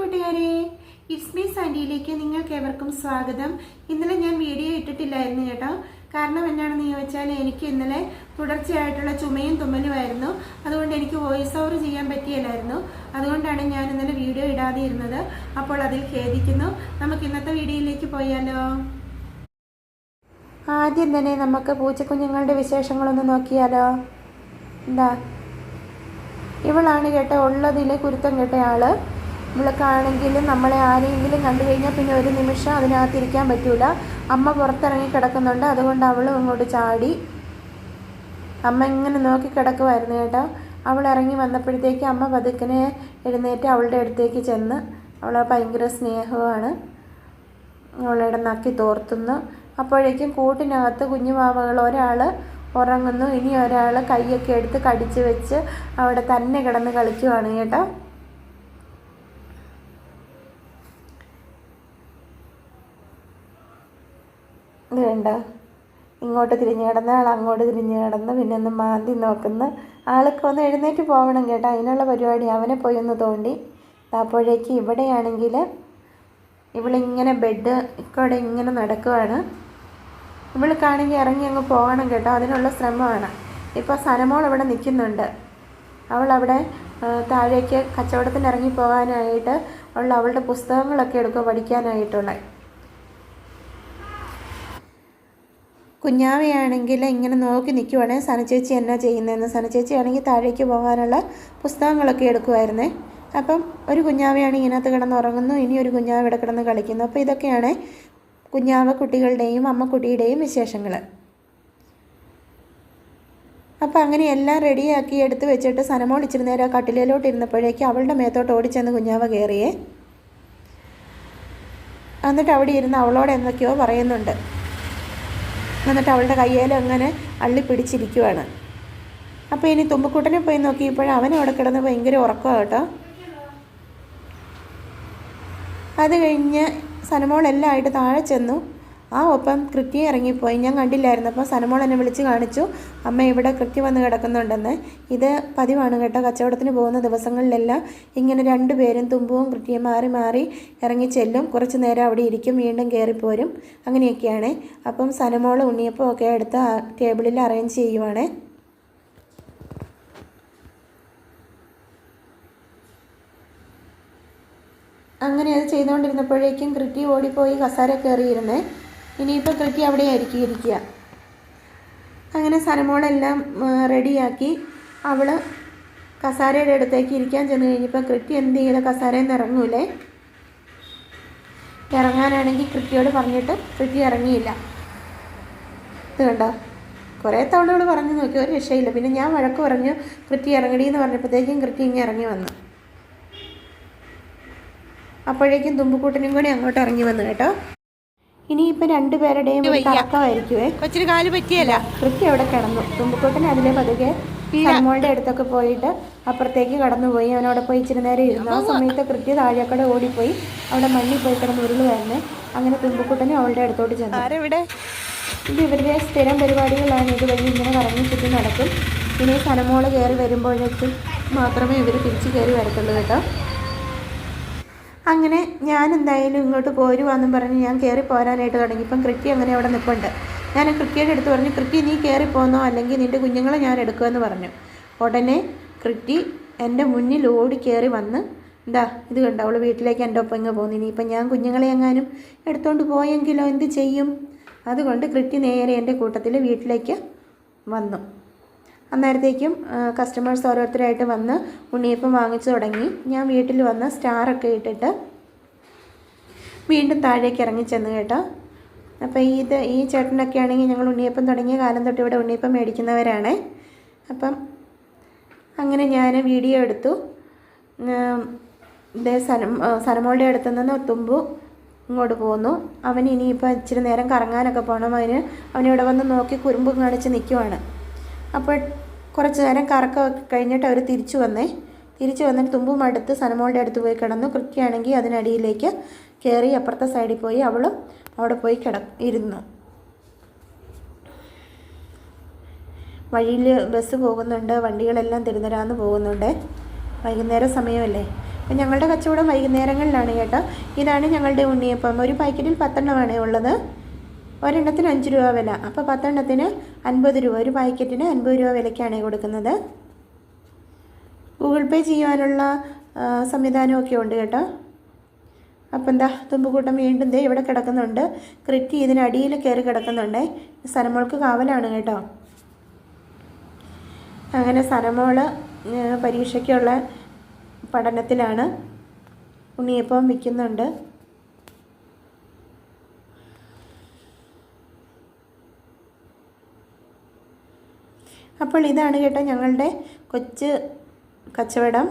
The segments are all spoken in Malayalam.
കൂട്ടുകാരെ ഇറ്റ്സ് മീ സാൻഡിയിലേക്ക് നിങ്ങൾക്ക് ഏവർക്കും സ്വാഗതം. ഇന്നലെ ഞാൻ വീഡിയോ ഇട്ടിട്ടില്ലായിരുന്നു കേട്ടോ. കാരണം എന്നാണെന്ന് ചോദിച്ചാൽ എനിക്ക് ഇന്നലെ തുടർച്ചയായിട്ടുള്ള ചുമയും തുമ്മലുമായിരുന്നു അതുകൊണ്ട് എനിക്ക് വോയിസ് ഓവർ ചെയ്യാൻ പറ്റിയല്ലായിരുന്നു. അതുകൊണ്ടാണ് ഞാൻ ഇന്നലെ വീഡിയോ ഇടാതെ ഇരുന്നത് അപ്പോൾ അതിൽ ഖേദിക്കുന്നു. നമുക്ക് ഇന്നത്തെ വീഡിയോയിലേക്ക് പോയാലോ? ആദ്യം തന്നെ നമുക്ക് പൂച്ചക്കുഞ്ഞുങ്ങളുടെ വിശേഷങ്ങളൊന്ന് നോക്കിയാലോ? എന്താ? ഇവളാണ് കേട്ടോ ഉള്ളതിലെ കുരുത്തം കേട്ട ആൾ ഇവൾക്കാണെങ്കിലും നമ്മളെ ആരെങ്കിലും കണ്ടു കഴിഞ്ഞാൽ പിന്നെ ഒരു നിമിഷം അതിനകത്തിരിക്കാൻ പറ്റൂല. അമ്മ പുറത്തിറങ്ങി കിടക്കുന്നുണ്ട്. അതുകൊണ്ട് അവളും ഇങ്ങോട്ട് ചാടി. അമ്മ ഇങ്ങനെ നോക്കി കിടക്കുമായിരുന്നു കേട്ടോ. അവൾ ഇറങ്ങി വന്നപ്പോഴത്തേക്ക് അമ്മ പതുക്കനെ എഴുന്നേറ്റ് അവളുടെ അടുത്തേക്ക് ചെന്ന് അവൾ ഭയങ്കര സ്നേഹമാണ് അവളുടെ നക്കി തോർത്തുന്നു. അപ്പോഴേക്കും കൂട്ടിനകത്ത് കുഞ്ഞു പാവകൾ ഒരാൾ ഉറങ്ങുന്നു. ഇനി ഒരാൾ കൈയൊക്കെ എടുത്ത് കടിച്ചു വെച്ച് അവിടെ തന്നെ കിടന്ന് കളിക്കുവാണ് കേട്ടോ. വേണ്ട ഇങ്ങോട്ട് തിരിഞ്ഞ് കിടന്ന ആൾ അങ്ങോട്ട് തിരിഞ്ഞ് കിടന്ന് പിന്നെ ഒന്ന് മാന്തി നോക്കുന്ന. ആൾക്ക് ഒന്ന് എഴുന്നേറ്റ് പോകണം കേട്ടോ. അതിനുള്ള പരിപാടി അവനെ പോയി ഒന്ന് തോണ്ടി. അപ്പോഴേക്ക് ഇവിടെയാണെങ്കിൽ ഇവളിങ്ങനെ ബെഡ് കൂടെ ഇങ്ങനെ നടക്കുവാണ്. ഇവൾക്കാണെങ്കിൽ ഇറങ്ങി അങ്ങ് പോകണം കേട്ടോ. അതിനുള്ള ശ്രമമാണ്. ഇപ്പോൾ സനമോൾ ഇവിടെ നിൽക്കുന്നുണ്ട്. അവൾ അവിടെ താഴേക്ക് കച്ചവടത്തിന് ഇറങ്ങി പോകാനായിട്ട് ഉള്ള അവളുടെ പുസ്തകങ്ങളൊക്കെ എടുക്കുക പഠിക്കാനായിട്ടുള്ള. കുഞ്ഞാവയാണെങ്കിൽ ഇങ്ങനെ നോക്കി നിൽക്കുവാണേ സനചേച്ചി എന്നാ ചെയ്യുന്നതെന്ന്. സനചേച്ചി ആണെങ്കിൽ താഴേക്ക് പോകാനുള്ള പുസ്തകങ്ങളൊക്കെ എടുക്കുമായിരുന്നേ അപ്പം ഒരു കുഞ്ഞാവയാണ് ഇതിനകത്ത് കിടന്ന് ഉറങ്ങുന്നു ഇനി ഒരു കുഞ്ഞാവ ഇവിടെ കിടന്ന് കളിക്കുന്നു. അപ്പോൾ ഇതൊക്കെയാണ് കുഞ്ഞാവ കുട്ടികളുടെയും അമ്മ കുട്ടിയുടെയും വിശേഷങ്ങൾ അപ്പോൾ അങ്ങനെ എല്ലാം റെഡിയാക്കി എടുത്ത് വെച്ചിട്ട് സനമോൾ ഇച്ചിരി നേരം ആ കട്ടിലേലോട്ട് ഇരുന്നപ്പോഴേക്കും അവളുടെ മേത്തോട്ട് ഓടിച്ചെന്ന് കുഞ്ഞാവ കയറിയേ. എന്നിട്ട് അവിടെ ഇരുന്ന് അവളോട് എന്തൊക്കെയോ പറയുന്നുണ്ട്. എന്നിട്ട് അവളുടെ കയ്യേലും അങ്ങനെ അള്ളി പിടിച്ചിരിക്കുവാണ്. അപ്പോൾ ഇനി തുമ്പക്കൂട്ടനെ പോയി നോക്കിയപ്പോഴും അവൻ അവിടെ കിടന്ന് ഭയങ്കര ഉറക്കമാണ് കേട്ടോ. അത് കഴിഞ്ഞ് സനമോളെല്ലാം ആയിട്ട് താഴെ ചെന്നു. ആ ഒപ്പം കൃത്യം ഇറങ്ങിപ്പോയി. ഞാൻ കണ്ടില്ലായിരുന്നു അപ്പോൾ സനമോൾ എന്നെ വിളിച്ച് കാണിച്ചു അമ്മ ഇവിടെ കൃത്യം വന്ന് കിടക്കുന്നുണ്ടെന്ന്. ഇത് പതിവാണ് കേട്ടോ. കച്ചവടത്തിന് പോകുന്ന ദിവസങ്ങളിലെല്ലാം ഇങ്ങനെ രണ്ടുപേരും തുമ്പുവും കൃത്യം മാറി മാറി ഇറങ്ങി ചെല്ലും. കുറച്ച് നേരം അവിടെ ഇരിക്കും വീണ്ടും കയറിപ്പോരും അങ്ങനെയൊക്കെയാണ്. അപ്പം സനമോൾ ഉണ്ണിയപ്പോൾ ഒക്കെ എടുത്ത് ടേബിളിൽ അറേഞ്ച് ചെയ്യുവാണേ. അങ്ങനെ അത് ചെയ്തുകൊണ്ടിരുന്നപ്പോഴേക്കും കൃറ്റി ഓടിപ്പോയി കസാര കയറിയിരുന്നേ. ഇനിയിപ്പോൾ കൃറ്റി അവിടെ ആയിരിക്കും ഇരിക്കുക അങ്ങനെ സനമോളെല്ലാം റെഡിയാക്കി അവൾ കസാരയുടെ അടുത്തേക്ക് ഇരിക്കാൻ ചെന്ന് കഴിഞ്ഞപ്പോൾ കൃത്യം എന്ത് ചെയ്ത? കസാരയിൽ നിന്ന് ഇറങ്ങൂലേ? ഇറങ്ങാനാണെങ്കിൽ കൃത്യയോട് പറഞ്ഞിട്ട് കൃത്യം ഇറങ്ങിയില്ല. ഇത് കണ്ടോ? കുറേ തവണയോട് പറഞ്ഞു നോക്കി ഒരു രക്ഷയില്ല. പിന്നെ ഞാൻ വഴക്ക് പറഞ്ഞു കൃത്യം ഇറങ്ങടി എന്ന് പറഞ്ഞപ്പോഴത്തേക്കും കൃത്യം ഇങ്ങനെ ഇറങ്ങി വന്നു. അപ്പോഴേക്കും തുമ്പുക്കൂട്ടനും കൂടി അങ്ങോട്ട് ഇറങ്ങി വന്നു കേട്ടോ. ഇനിയിപ്പോൾ രണ്ടുപേരുടെയും കറക്കമായിരിക്കുവേ കൊച്ചിന് കാൽ പറ്റിയല്ല. കൃത്യം അവിടെ കിടന്നു. തുമ്പുകൂട്ടൻ അതിലെ പതുക്കെ സൽമോളുടെ അടുത്തൊക്കെ പോയിട്ട് അപ്പുറത്തേക്ക് കടന്നുപോയി. അവനവിടെ പോയി ഇച്ചിരി നേരം ഇരുന്നു. ആ സമയത്ത് കൃത്യ താഴെക്കടെ ഓടിപ്പോയി. അവിടെ മണ്ണിൽ പോയി കിടന്ന് ഉരുളുമായിരുന്നു അങ്ങനെ തുമ്പക്കൂട്ടനും അവളുടെ അടുത്തോട്ട് ചെന്നു. ഇത് ഇവരുടെ സ്ഥിരം പരിപാടികളാണ്. ഇതുവഴി ഇങ്ങനെ കറങ്ങി ചുറ്റി നടക്കും. ഇനി സനമോൾ കയറി വരുമ്പോഴേക്കും മാത്രമേ ഇവർ തിരിച്ച് കയറി വരത്തുള്ളൂ കേട്ടോ. അങ്ങനെ ഞാൻ എന്തായാലും ഇങ്ങോട്ട് പോരുവാന്നും പറഞ്ഞ് ഞാൻ കയറി പോരാനായിട്ട് തുടങ്ങി. ഇപ്പം കൃത്യ അങ്ങനെ അവിടെ നിൽപ്പുണ്ട് ഞാൻ കൃത്യയുടെ അടുത്ത് പറഞ്ഞു കൃത്യ നീ കയറി പോന്നോ? അല്ലെങ്കിൽ നിന്റെ കുഞ്ഞുങ്ങളെ ഞാൻ എടുക്കുമെന്ന് പറഞ്ഞു. ഉടനെ കൃത്യ എന്റെ മുന്നിൽ ഓടി കയറി വന്ന് എന്താ ഇത് കണ്ടോ? അവൾ വീട്ടിലേക്ക് എന്റെ ഒപ്പം ഇങ്ങ് പോകുന്നു. ഇനിയിപ്പം ഞാൻ കുഞ്ഞുങ്ങളെ എങ്ങാനും എടുത്തുകൊണ്ട് പോയെങ്കിലോ? എന്ത് ചെയ്യും? അതുകൊണ്ട് കൃത്യ നേരെ എന്റെ കൂട്ടത്തിൽ വീട്ടിലേക്ക് വന്നു. അന്നേരത്തേക്കും കസ്റ്റമേഴ്സ് ഓരോരുത്തരായിട്ട് വന്ന് ഉണ്ണിയപ്പം വാങ്ങിച്ചു തുടങ്ങി. ഞാൻ വീട്ടിൽ വന്ന് സ്റ്റാറൊക്കെ ഇട്ടിട്ട് വീണ്ടും താഴേക്ക് ഇറങ്ങി ചെന്ന് കേട്ടോ. അപ്പോൾ ഇത് ഈ ചേട്ടനൊക്കെ ആണെങ്കിൽ ഞങ്ങൾ ഉണ്ണിയപ്പം തുടങ്ങിയ കാലം തൊട്ട് ഇവിടെ ഉണ്ണിയപ്പം മേടിക്കുന്നവരാണ്. അപ്പം അങ്ങനെ ഞാൻ വീഡിയോ എടുത്തു. ഇതേ സന സനമോളുടെ അടുത്ത് നിന്ന് തുമ്പു ഇങ്ങോട്ട് പോന്നു. അവൻ ഇനിയിപ്പോൾ ഇച്ചിരി നേരം കറങ്ങാനൊക്കെ പോകണം അവന് അവനിവിടെ വന്ന് നോക്കി കുറുമ്പ് കാണിച്ച് നിൽക്കുവാണ് അപ്പോൾ കുറച്ച് നേരം കറക്കമൊക്കെ കഴിഞ്ഞിട്ട് അവർ തിരിച്ചു വന്നേ. തിരിച്ചു വന്നിട്ട് തുമ്പും അടുത്ത് സനമോളുടെ അടുത്ത് പോയി കിടന്നു. കൃത്യമാണെങ്കിൽ അതിനടിയിലേക്ക് കയറി അപ്പുറത്തെ സൈഡിൽ പോയി അവളും അവിടെ പോയി കിട ഇരുന്നു. വഴിയിൽ ബസ് പോകുന്നുണ്ട്. വണ്ടികളെല്ലാം തിരുന്നരാന്ന് പോകുന്നുണ്ട്. വൈകുന്നേരം സമയമല്ലേ? അപ്പം ഞങ്ങളുടെ കച്ചവടം വൈകുന്നേരങ്ങളിലാണ് കേട്ടോ. ഇതാണ് ഞങ്ങളുടെ ഉണ്ണിയപ്പം. ഒരു പാക്കറ്റിൽ പത്തെണ്ണമാണ് ഉള്ളത്. ഒരെണ്ണത്തിന് അഞ്ച് രൂപ വില. അപ്പോൾ പത്തെണ്ണത്തിന് അൻപത് രൂപ. ഒരു പാക്കറ്റിന് അൻപത് രൂപ വിലയ്ക്കാണ് കൊടുക്കുന്നത്. ഗൂഗിൾ പേ ചെയ്യാനുള്ള സംവിധാനമൊക്കെ ഉണ്ട് കേട്ടോ. അപ്പം എന്താ തുമ്പുകൂട്ടം വീണ്ടും ദേ ഇവിടെ കിടക്കുന്നുണ്ട്. ക്രിറ്റി ഇതിനടിയിൽ കയറി കിടക്കുന്നുണ്ടേ. സനമോൾക്ക് കാവലാണ് കേട്ടോ. അങ്ങനെ സനമോൾ പരീക്ഷയ്ക്കുള്ള പഠനത്തിലാണ്. ഉണ്ണിയപ്പം വിൽക്കുന്നുണ്ട്. അപ്പോൾ ഇതാണ് കേട്ടോ ഞങ്ങളുടെ കൊച്ച് കച്ചവടം.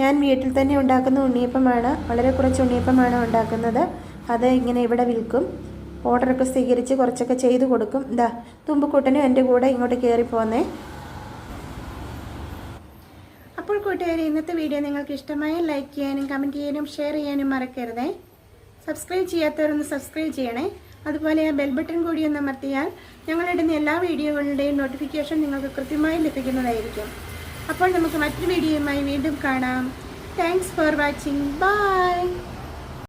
ഞാൻ വീട്ടിൽ തന്നെ ഉണ്ടാക്കുന്ന ഉണ്ണിയപ്പമാണ്. വളരെ കുറച്ച് ഉണ്ണിയപ്പമാണ് ഉണ്ടാക്കുന്നത്. അത് ഇങ്ങനെ ഇവിടെ വിൽക്കും. ഓർഡറൊക്കെ സ്വീകരിച്ച് കുറച്ചൊക്കെ ചെയ്ത് കൊടുക്കും. ഇതാ തുമ്പുക്കൂട്ടനും എന്റെ കൂടെ ഇങ്ങോട്ട് കയറി പോന്നേ. അപ്പോൾ കൂട്ടുകാരെ ഇന്നത്തെ വീഡിയോ നിങ്ങൾക്ക് ഇഷ്ടമായ ലൈക്ക് ചെയ്യാനും കമന്റ് ചെയ്യാനും ഷെയർ ചെയ്യാനും മറക്കരുതേ. സബ്സ്ക്രൈബ് ചെയ്യാത്തവരൊന്ന് സബ്സ്ക്രൈബ് ചെയ്യണേ. അതുപോലെ ആ ബെൽ ബട്ടൺ കൂടി ഒന്ന് അമർത്തിയാൽ ഞങ്ങളിടുന്ന എല്ലാ വീഡിയോകളുടെയും നോട്ടിഫിക്കേഷൻ നിങ്ങൾക്ക് കൃത്യമായി ലഭിക്കുന്നതായിരിക്കും. അപ്പോൾ നമുക്ക് മറ്റൊരു വീഡിയോയുമായി വീണ്ടും കാണാം. Thanks for watching bye